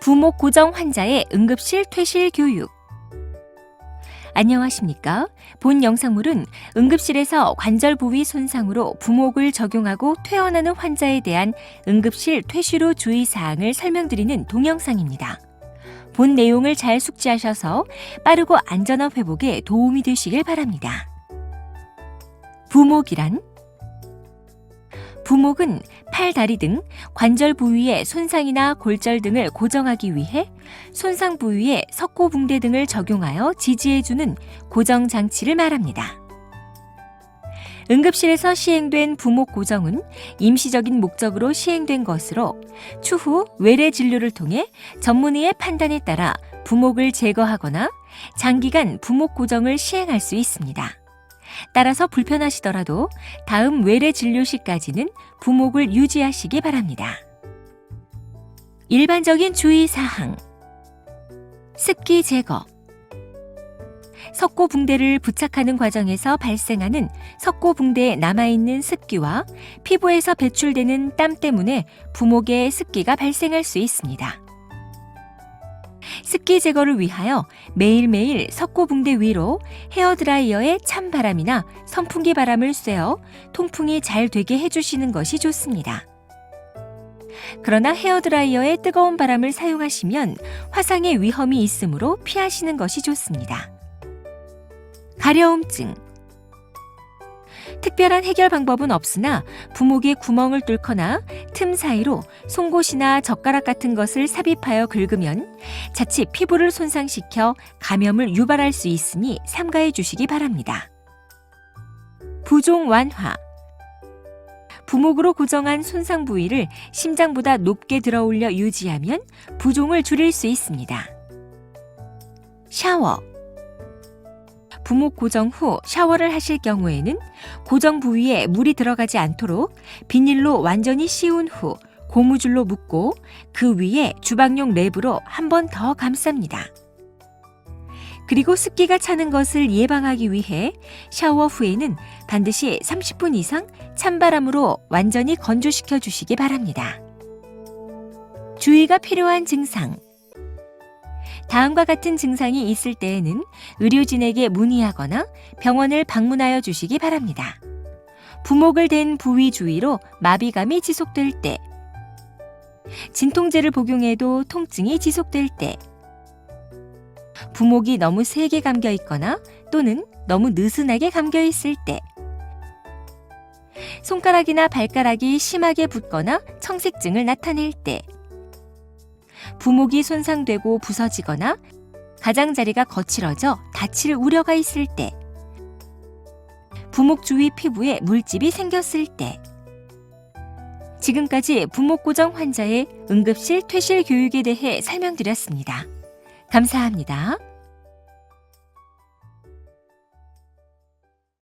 부목 고정 환자의 응급실 퇴실 교육. 안녕하십니까? 본 영상물은 응급실에서 관절 부위 손상으로 부목을 적용하고 퇴원하는 환자에 대한 응급실 후 주의 사항을 설명드리는 동영상입니다. 본 내용을 잘 숙지하셔서 빠르고 안전한 회복에 도움이 되시길 바랍니다. 부목이란 부목은 팔, 다리 등 관절 부위의 손상이나 골절 등을 고정하기 위해 손상 부위에 석고 붕대 등을 적용하여 지지해주는 고정 장치를 말합니다. 응급실에서 시행된 부목 고정은 임시적인 목적으로 시행된 것으로 추후 외래 진료를 통해 전문의의 판단에 따라 부목을 제거하거나 장기간 부목 고정을 시행할 수 있습니다. 따라서 불편하시더라도 다음 외래 진료 시까지는 부목을 유지하시기 바랍니다. 일반적인 주의 사항. 습기 제거. 석고 붕대를 부착하는 과정에서 발생하는 석고 붕대에 남아있는 습기와 피부에서 배출되는 땀 때문에 부목에 습기가 발생할 수 있습니다. 습기 제거를 위하여 매일매일 석고붕대 위로 헤어드라이어에 찬바람이나 선풍기 바람을 쐬어 통풍이 잘 되게 해주시는 것이 좋습니다. 그러나 헤어드라이어에 뜨거운 바람을 사용하시면 화상의 위험이 있으므로 피하시는 것이 좋습니다. 가려움증 특별한 해결 방법은 없으나 부목에 구멍을 뚫거나 틈 사이로 송곳이나 젓가락 같은 것을 삽입하여 긁으면 자칫 피부를 손상시켜 감염을 유발할 수 있으니 삼가해 주시기 바랍니다. 부종 완화 부목으로 고정한 손상 부위를 심장보다 높게 들어 올려 유지하면 부종을 줄일 수 있습니다. 샤워 부목 고정 후 샤워를 하실 경우에는 고정 부위에 물이 들어가지 않도록 비닐로 완전히 씌운 후 고무줄로 묶고 그 위에 주방용 랩으로 한 번 더 감쌉니다. 그리고 습기가 차는 것을 예방하기 위해 샤워 후에는 반드시 30분 이상 찬바람으로 완전히 건조시켜 주시기 바랍니다. 주의가 필요한 증상. 다음과 같은 증상이 있을 때에는 의료진에게 문의하거나 병원을 방문하여 주시기 바랍니다. 부목을 댄 부위 주위로 마비감이 지속될 때, 진통제를 복용해도 통증이 지속될 때, 부목이 너무 세게 감겨 있거나 또는 너무 느슨하게 감겨 있을 때, 손가락이나 발가락이 심하게 붓거나 청색증을 나타낼 때, 부목이 손상되고 부서지거나 가장자리가 거칠어져 다칠 우려가 있을 때, 부목 주위 피부에 물집이 생겼을 때, 지금까지 부목 고정 환자의 응급실 퇴실 교육에 대해 설명드렸습니다. 감사합니다.